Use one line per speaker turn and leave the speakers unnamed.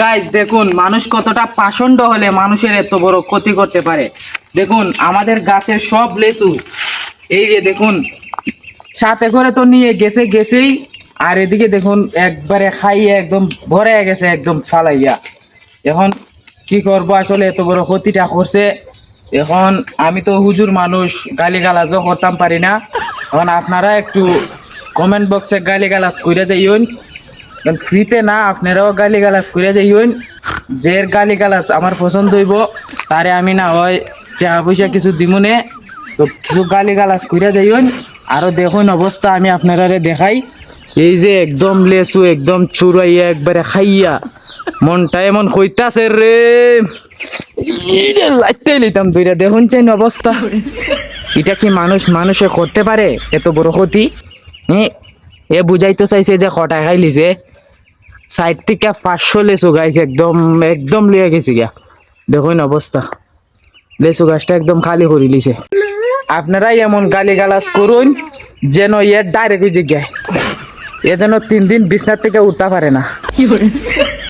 Guys দেখুন, মানুষ কতটা পাষণ্ড হলে মানুষের এত বড় ক্ষতি করতে পারে। দেখুন, আমাদের গাছের সব লেসু। এই যে দেখুন, সাথে করে তো নিয়ে গেছে গেছেই, আর এদিকে দেখুন, একবারে খাইয়ে একদম ভরে গেছে, একদম ফালাইয়া। এখন কি করব আসলে, এত বড় ক্ষতিটা করছে। এখন আমি তো হুজুর মানুষ গালি গালাজও করতাম পারি না। এখন আপনারা একটু কমেন্ট বক্সে গালি গালাজ করে যাইন ফ্রিতে না, আপনারাও গালি গালাজ করে যাইন যে গালি গালাজ আমার পছন্দ হইব, তারে আমি না হয় টাকা পয়সা কিছু দিমুনে তো কিছু গালি গালাজ করে যাইন আরও দেখুন অবস্থা, আমি আপনারা দেখাই। এই যে একদম লেসু, একদম চুরাইয়া, একবারে খাইয়া। মনটা এমন কইতাছে রে। লাইতে লিতাম দুইটা দেখুন চাই অবস্থা। এটা কি মানুষ, মানুষে করতে পারে? এত বড় ক্ষতি? এ এ বুঝাইতে চাইছে যে খটা খাই লিছে সাইড থেকে পাঁচশো লেচু গাইছে, একদম একদম লিয়ে গেছি গিয়া। দেখুন অবস্থা। লেচু গাছটা একদম খালি করে লিছে আপনারাই এমন গালি গালাজ করুন যেন ইয়ে ডাইরেক্ট জিজ্ঞায়। এ যেন তিন দিন বিছনার থেকে উঠতে পারে না।